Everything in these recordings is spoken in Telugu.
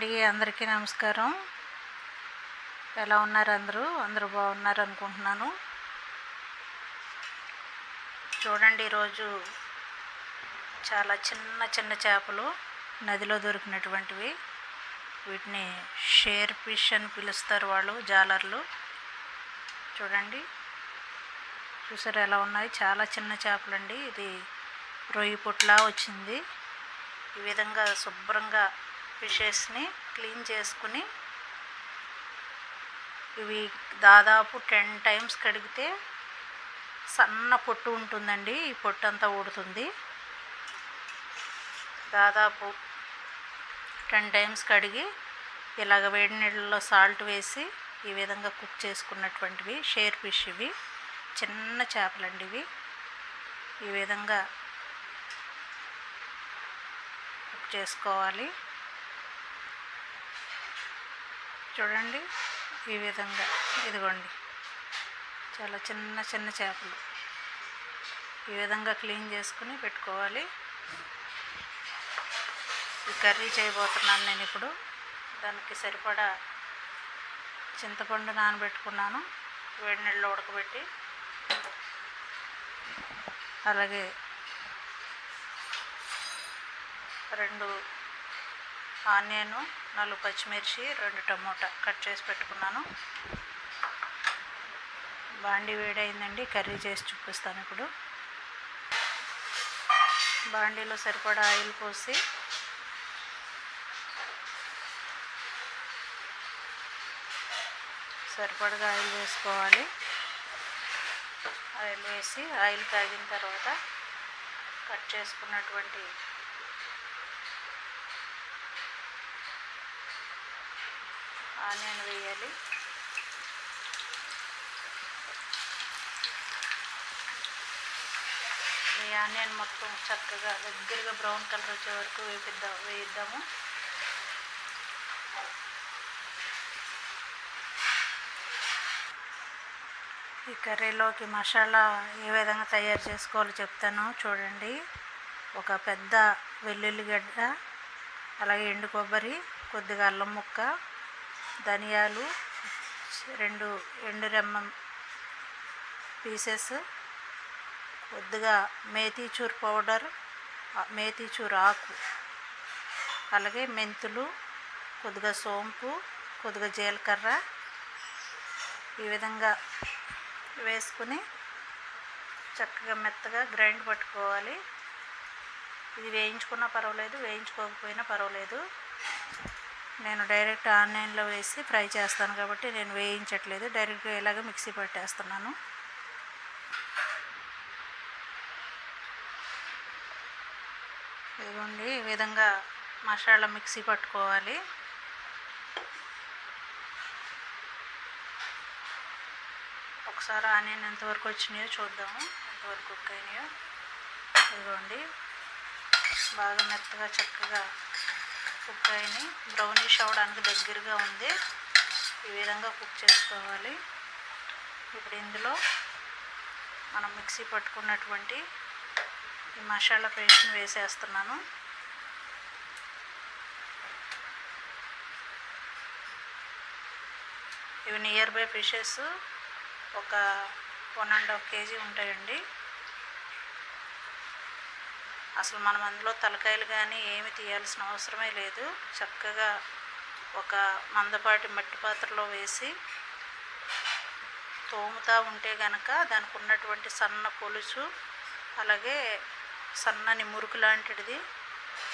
అండి అందరికీ నమస్కారం. ఎలా ఉన్నారు అందరూ? అందరూ బాగున్నారు అనుకుంటున్నాను. చూడండి ఈరోజు చాలా చిన్న చిన్న చేపలు నదిలో దొరికినటువంటివి. వీటిని షేర్ ఫిష్ అని పిలుస్తారు వాళ్ళు జాలర్లు. చూడండి చూసారు ఎలా ఉన్నాయి? చాలా చిన్న చేపలండి. ఇది రొయ్యి పుట్లా వచ్చింది. ఈ విధంగా శుభ్రంగా ఫిషెస్ని క్లీన్ చేసుకుని ఇవి దాదాపు టెన్ టైమ్స్ కడిగితే సన్న పొట్టు ఉంటుందండి. ఈ పొట్టు అంతా ఊడుతుంది. దాదాపు టెన్ టైమ్స్ కడిగి ఇలాగ వేడి నీళ్ళలో సాల్ట్ వేసి ఈ విధంగా కుక్ చేసుకున్నటువంటివి షేర్ ఫిష్ ఇవి చిన్న చేపలండి ఇవి. ఈ విధంగా కుక్ చేసుకోవాలి. చూడండి ఈ విధంగా. ఇదిగోండి. చాలా చిన్న చిన్న చేపలు. ఈ విధంగా క్లీన్ చేసుకుని పెట్టుకోవాలి. ఈ కర్రీ చేయబోతున్నాను నేను ఇప్పుడు. దానికి సరిపడా చింతపండు నానబెట్టుకున్నాను. వేడి నీళ్ళు ఉడకబెట్టి. అలాగే రెండు ఆనియన్ నాలుగు పచ్చిమిర్చి రెండు టమోటా కట్ చేసి పెట్టుకున్నాను. బాండి వేడైందండి కర్రీ చేసి చూపిస్తాను ఇప్పుడు. బాండీలో సరిపడా ఆయిల్ పోసి సరిపడగా ఆయిల్ వేసుకోవాలి. ఆయిల్ వేసి ఆయిల్ కాగిన తర్వాత కట్ చేసుకున్నటువంటి ఆనియన్ వేయాలి ఈ ఆనియన్ మొత్తం చక్కగా దగ్గరగా బ్రౌన్ కలర్ వచ్చే వరకు వేపిద్దాం వేయిద్దాము. ఈ కర్రీలోకి మసాలా ఏ విధంగా తయారు చేసుకోవాలో చెప్తాను చూడండి. ఒక పెద్ద వెల్లుల్లిగడ్డ అలాగే ఎండు కొబ్బరి కొద్దిగా అల్లం ముక్క ధనియాలు రెండు ఎండు రెమ్మ పీసెస్ కొద్దిగా మేతీచూర్ పౌడర్ మేతీచూర్ ఆకు అలాగే మెంతులు కొద్దిగా సోంపు కొద్దిగా జీలకర్ర ఈ విధంగా వేసుకుని చక్కగా మెత్తగా గ్రైండ్ పట్టుకోవాలి. ఇది వేయించుకున్నా పర్వాలేదు వేయించుకోకపోయినా పర్వాలేదు. నేను డైరెక్ట్ ఆన్లైన్లో వేసి ఫ్రై చేస్తాను కాబట్టి నేను వేయించట్లేదు. డైరెక్ట్గా ఇలాగ మిక్సీ పట్టేస్తున్నాను. ఇదిగోండి ఈ విధంగా మసాలా మిక్సీ పట్టుకోవాలి. ఒకసారి ఆనియన్ ఎంతవరకు వచ్చినాయో చూద్దాము. ఎంతవరకు కుక్ అయినాయో ఇదిగోండి బాగా మెత్తగా చక్కగా కుక్ అయినాయి బ్రౌనిష్ అవ్వడానికి దగ్గరగా ఉంది. ఈ విధంగా కుక్ చేసుకోవాలి. ఇప్పుడు ఇందులో మనం మిక్సీ పట్టుకున్నటువంటి ఈ మసాలా పేస్ట్ని వేసేస్తున్నాను. ఇవి నియర్ బై ఫిషెస్ ఒక వన్ అండ్ హాఫ్ కేజీ ఉంటాయండి. అసలు మనం అందులో తలకాయలు కానీ ఏమి తీయాల్సిన అవసరమే లేదు. చక్కగా ఒక మందపాటి మట్టి పాత్రలో వేసి తోముతూ ఉంటే గనక దానికి ఉన్నటువంటి సన్న పొలుసు అలాగే సన్నని మురుకు లాంటిది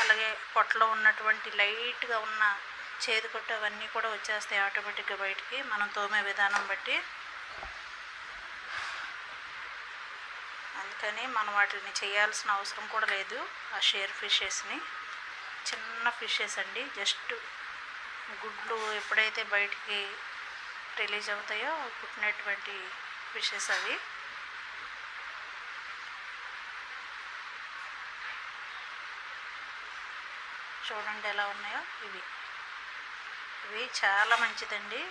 అలాగే పొట్టలో ఉన్నటువంటి లైట్గా ఉన్న చేదు కొట్టు అవన్నీ కూడా వచ్చేస్తాయి ఆటోమేటిక్గా బయటికి. మనం తోమే విధానం బట్టి అందుకని మనం వాటిని చేయాల్సిన అవసరం కూడా లేదు. ఆ షేర్ ఫిషెస్ని. చిన్న ఫిషెస్ అండి. జస్ట్ గుడ్లు ఎప్పుడైతే బయటికి రిలీజ్ అవుతాయో పుట్టినటువంటి ఫిషెస్ అవి. చూడండి ఎలా ఉన్నాయో ఇవి. ఇవి చాలా మంచిదండి.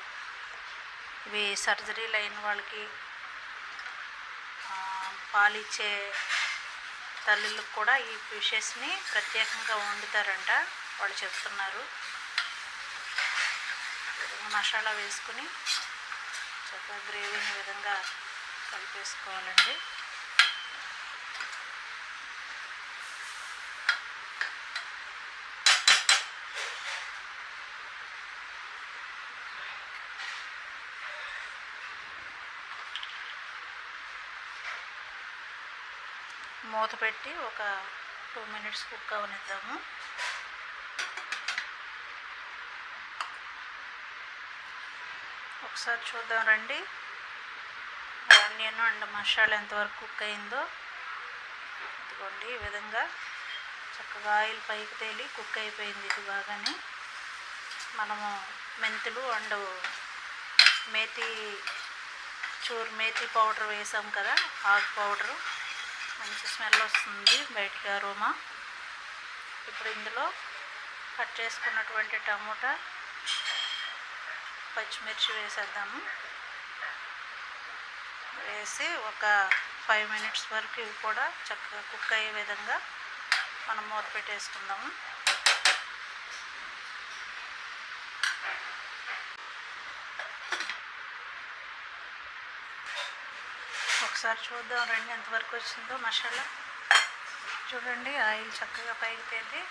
ఇవి సర్జరీలు అయిన వాళ్ళకి పాలిచ్చే తల్లులకు కూడా ఈ ఫిషెస్ని ప్రత్యేకంగా వండుతారంట. వాళ్ళు చెప్తున్నారు. మసాలా వేసుకుని చక్కగా గ్రేవీని విధంగా కలిపేసుకోవాలండి. మూత పెట్టి ఒక టూ మినిట్స్ కుక్ అవనిద్దాము. ఒకసారి చూద్దాం రండి. ఆనియన్ అండ్ మసాలా ఎంతవరకు కుక్ అయిందో. ఇదిగోండి ఈ విధంగా చక్కగా ఆయిల్ పైకి తేలి కుక్ అయిపోయింది ఇది బాగానే. మనము మెంతులు అండ్ మేతి చూరు మేతి పౌడర్ వేసాం కదా ఆకు పౌడరు. మంచి స్మెల్ వస్తుంది బయటికి అరోమా ఇప్పుడు ఇందులో కట్ చేసుకున్నటువంటి టమోటా పచ్చిమిర్చి వేసేద్దాము. వేసి ఒక ఫైవ్ మినిట్స్ వరకు ఇవి కూడా చక్కగా కుక్ అయ్యే విధంగా మనం మూత పెట్టేసుకుందాము. ఒకసారి చూద్దాం రండి ఎంతవరకు వచ్చిందో మసాలా. చూడండి ఆయిల్ చక్కగా పైకి తేలి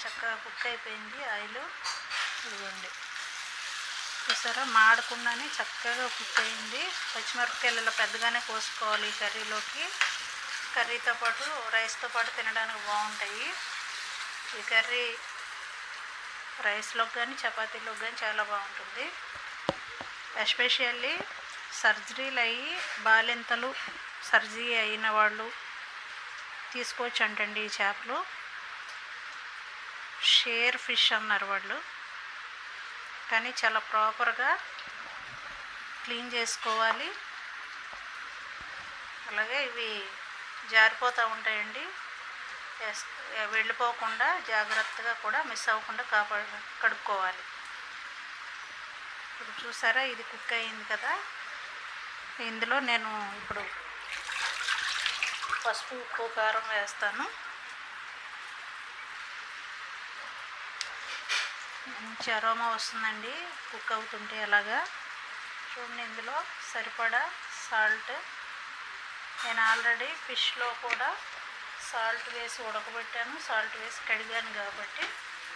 చక్కగా కుక్ అయిపోయింది ఆయిల్. ఇదిగోండి. చూసారా? మాడకుండానే చక్కగా కుక్ అయింది. పచ్చిమిరపకాయలు ఇలా పెద్దగానే కోసుకోవాలి ఈ కర్రీలోకి. కర్రీతో పాటు రైస్తో పాటు తినడానికి బాగుంటాయి. ఈ కర్రీ రైస్లోకి కానీ చపాతీలోకి కానీ చాలా బాగుంటుంది. ఎస్పెషల్లీ సర్జరీలు అయ్యి బాలింతలు సర్జరీ అయిన వాళ్ళు తీసుకోవచ్చు అంటండి ఈ చేపలు. షేర్ ఫిష్ అన్నారు వాళ్ళు. కానీ చాలా ప్రాపర్గా క్లీన్ చేసుకోవాలి. అలాగే ఇవి జారిపోతూ ఉంటాయండి. ఎస్- వెళ్ళిపోకుండా జాగ్రత్తగా కూడా మిస్ అవ్వకుండా కాపాడు కడుక్కోవాలి. ఇప్పుడు చూసారా ఇది కుక్ అయింది కదా. ఇందులో నేను ఇప్పుడు పసుపు ఉప్పు కారం వేస్తాను. మంచి అరోమా వస్తుందండి. కుక్ అవుతుంటే అలాగా చూడండి ఇందులో సరిపడా సాల్ట్. నేను ఆల్రెడీ ఫిష్లో కూడా సాల్ట్ వేసి ఉడకబెట్టాను. సాల్ట్ వేసి కడిగాను కాబట్టి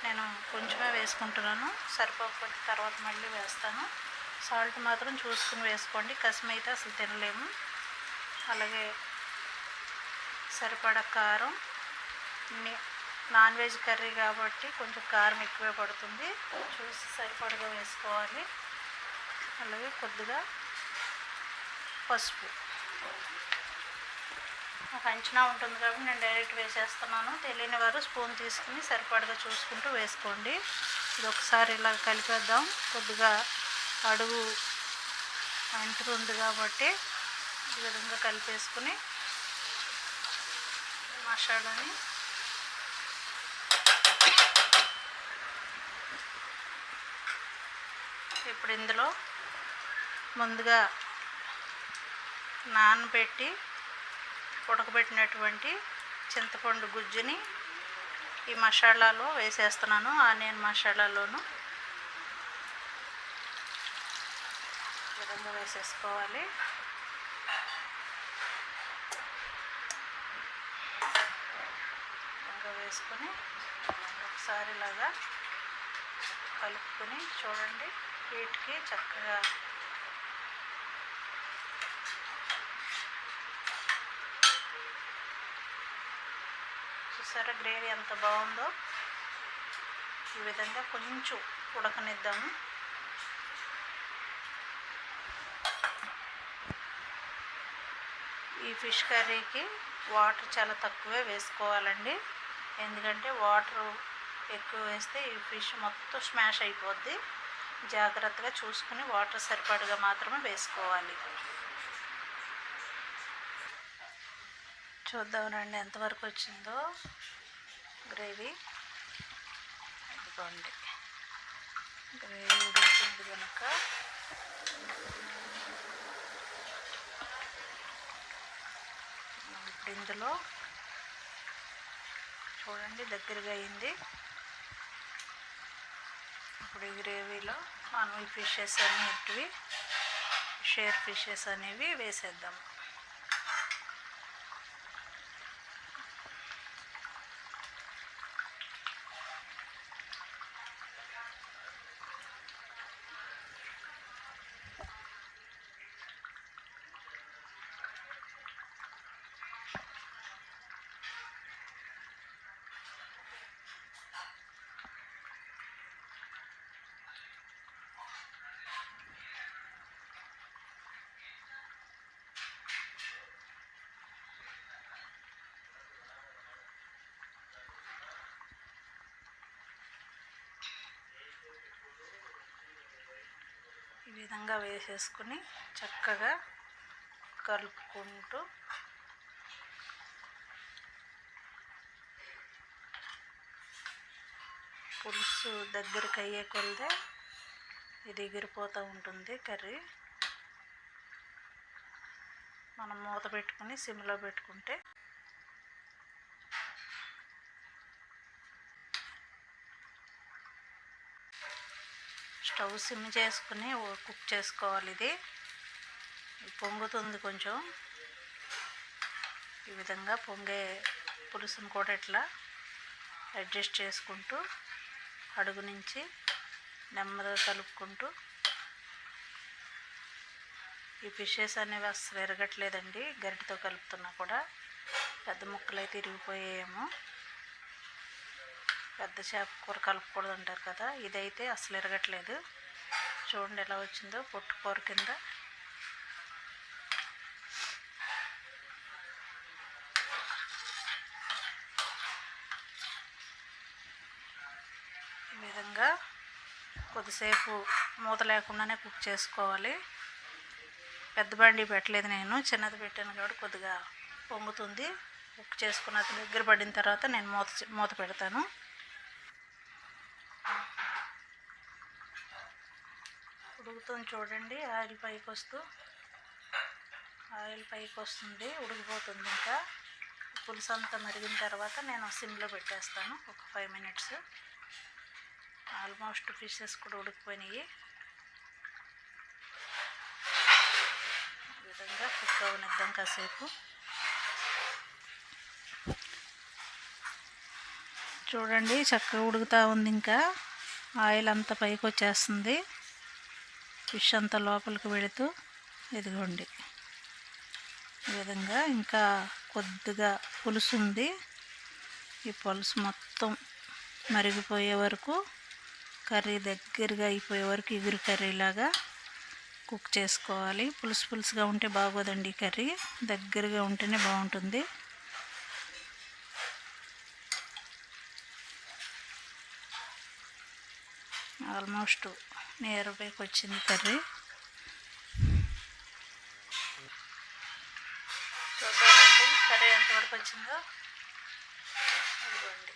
నేను కొంచెమే వేసుకుంటున్నాను. సరిపోకపోతే తర్వాత మళ్ళీ వేస్తాను. సాల్ట్ మాత్రం చూసుకుని వేసుకోండి. కసిమ అయితే అసలు తినలేము. అలాగే సరిపడ కారం నాన్ వెజ్ కర్రీ కాబట్టి కొంచెం కారం ఎక్కువే పడుతుంది. చూసి సరిపడగా వేసుకోవాలి. అలాగే కొద్దిగా పసుపు. నాకు అంచనా ఉంటుంది కాబట్టి నేను డైరెక్ట్ వేసేస్తున్నాను. తెలియని వారు స్పూన్ తీసుకుని సరిపడగా చూసుకుంటూ వేసుకోండి. ఇది ఒకసారి ఇలా కలిపేద్దాం. కొద్దిగా అడుగు అంటుతుంది కాబట్టి ఈ విధంగా కలిపేసుకుని మసాలాని ఇప్పుడు ఇందులో ముందుగా నానబెట్టి ఉడకబెట్టినటువంటి చింతపండు గుజ్జుని ఈ మసాలాలో వేసేస్తున్నాను ఆనియన్ మసాలాలోను. విధంగా వేసేసుకోవాలి. ఇంకా వేసుకొని ఒకసారి ఇలాగా కలుపుకొని చూడండి వీటికి చక్కగా. చూసారా గ్రేవీ ఎంత బాగుందో? ఈ విధంగా కొంచెం ఉడకనిద్దాము. ఈ ఫిష్ కర్రీకి వాటర్ చాలా తక్కువే వేసుకోవాలండి. ఎందుకంటే వాటర్ ఎక్కువ వేస్తే ఈ ఫిష్ మొత్తం స్మాష్ అయిపోద్ది. జాగ్రత్తగా చూసుకుని వాటర్ సరిపడగా మాత్రమే వేసుకోవాలి. చూద్దాం రండి ఎంతవరకు వచ్చిందో. గ్రేవీ. ఇదిగోండి. గ్రేవీ ఉడుకుతుంది కనుక ఇప్పుడు ఇందులో చూడండి దగ్గరగా అయింది. ఇప్పుడు ఈ గ్రేవీలో మనం ఈ ఫిషెస్ అనేటివి షేర్ ఫిషెస్ అనేవి వేసేద్దాం. విధంగా వేసేసుకుని చక్కగా కలుపుకుంటూ పులుసు దగ్గరికి అయ్యే కొలిదే ఇది ఎగిరిపోతూ ఉంటుంది కర్రీ. మనం మూత పెట్టుకుని సిమ్లో పెట్టుకుంటే స్టవ్ సిమ్ చేసుకుని కుక్ చేసుకోవాలి ఇది. పొంగుతుంది కొంచెం. ఈ విధంగా పొంగే పులుసును కూడా ఇట్లా అడ్జస్ట్ చేసుకుంటూ అడుగు నుంచి నెమ్మదిగా కలుపుకుంటూ ఈ ఫిషెస్ అనేవి అసలు ఎరగట్లేదండి. గరిటతో కలుపుతున్నా కూడా. పెద్ద ముక్కలు అయితే ఇరిగిపోయాయేమో. పెద్ద చేప కూర కలపకూడదు అంటారు కదా ఇదైతే అసలు ఎరగట్లేదు. చూడండి ఎలా వచ్చిందో పొట్టు కూర కింద. ఈ విధంగా కొద్దిసేపు మూత లేకుండానే కుక్ చేసుకోవాలి. పెద్ద బండి పెట్టలేదు నేను చిన్నది పెట్టాను కాబట్టి కొద్దిగా పొంగుతుంది. కుక్ చేసుకున్న దగ్గర పడిన తర్వాత నేను మూత మూత పెడతాను. ఉడుకుతుంది చూడండి ఆయిల్ పైకి వస్తూ ఆయిల్ పైకి వస్తుంది ఉడికిపోతుంది ఇంకా. పులుసు అంతా మరిగిన తర్వాత నేను సిమ్లో పెట్టేస్తాను ఒక ఫైవ్ మినిట్స్. ఆల్మోస్ట్ ఫిషెస్ కూడా ఉడికిపోయినాయి. విధంగా కుక్ అవనిద్దాం కాసేపు. చూడండి చక్కగా ఉడుకుతూ ఉంది ఇంకా. ఆయిల్ అంతా పైకి వచ్చేస్తుంది ఫిష్ అంతా లోపలికి వెళుతూ ఇదిగోండి. ఈ విధంగా ఇంకా కొద్దిగా పులుసు ఉంది. ఈ పులుసు మొత్తం మరిగిపోయే వరకు కర్రీ దగ్గరగా అయిపోయే వరకు ఎగురు కర్రీలాగా కుక్ చేసుకోవాలి. పులుసు పులుసుగా ఉంటే బాగోదండి కర్రీ. దగ్గరగా ఉంటేనే బాగుంటుంది. ఆల్మోస్ట్ నియర్ వచ్చింది కర్రీ. చూద్దామండి కర్రీ ఎంతవరకు వచ్చిందో. ఇదిగోండి.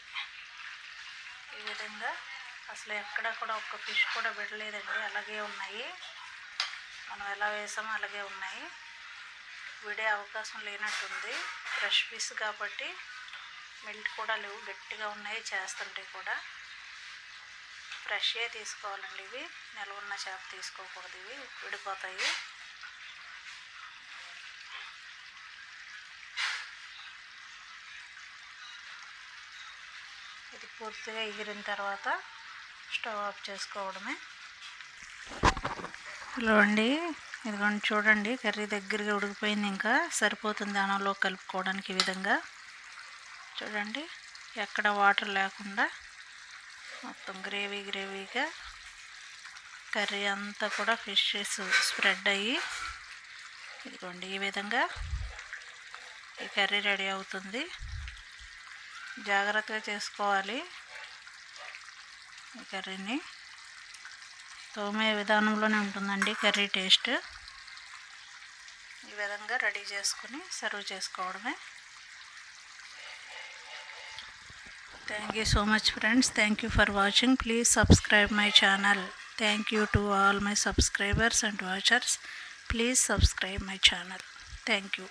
ఈ విధంగా అసలు ఎక్కడ కూడా ఒక్క ఫిష్ కూడా పెట్టలేదండి అలాగే ఉన్నాయి. మనం ఎలా వేసామో అలాగే ఉన్నాయి. విడే అవకాశం లేనట్టుంది. ఫ్రెష్ పీస్ కాబట్టి మెల్ట్ కూడా లేవు గట్టిగా ఉన్నాయి చేస్తుంటే కూడా. ఫ్రెష్గా తీసుకోవాలండి ఇవి. నిల్వ ఉన్న చేప తీసుకోకూడదు ఇవి. విడిపోతాయి. ఇది పూర్తిగా ఎగిరిన తర్వాత స్టవ్ ఆఫ్ చేసుకోవడమే. హలో అండి. ఇదిగోండి చూడండి. కర్రీ దగ్గరగా ఉడికిపోయింది ఇంకా. సరిపోతుంది అనంలో కలుపుకోవడానికి ఈ విధంగా. చూడండి. ఎక్కడ వాటర్ లేకుండా మొత్తం గ్రేవీ గ్రేవీగా కర్రీ అంతా కూడా ఫిషెస్ స్ప్రెడ్ అయ్యి ఇదిగోండి ఈ విధంగా ఈ కర్రీ రెడీ అవుతుంది. జాగ్రత్తగా చేసుకోవాలి ఈ కర్రీని. తోమే విధానంలోనే ఉంటుందండి కర్రీ టేస్ట్. ఈ విధంగా రెడీ చేసుకుని సర్వ్ చేసుకోవడమే. Thank you so much friends. Thank you for watching. Please subscribe my channel. Thank you to all my subscribers and watchers. Please subscribe my channel. Thank you.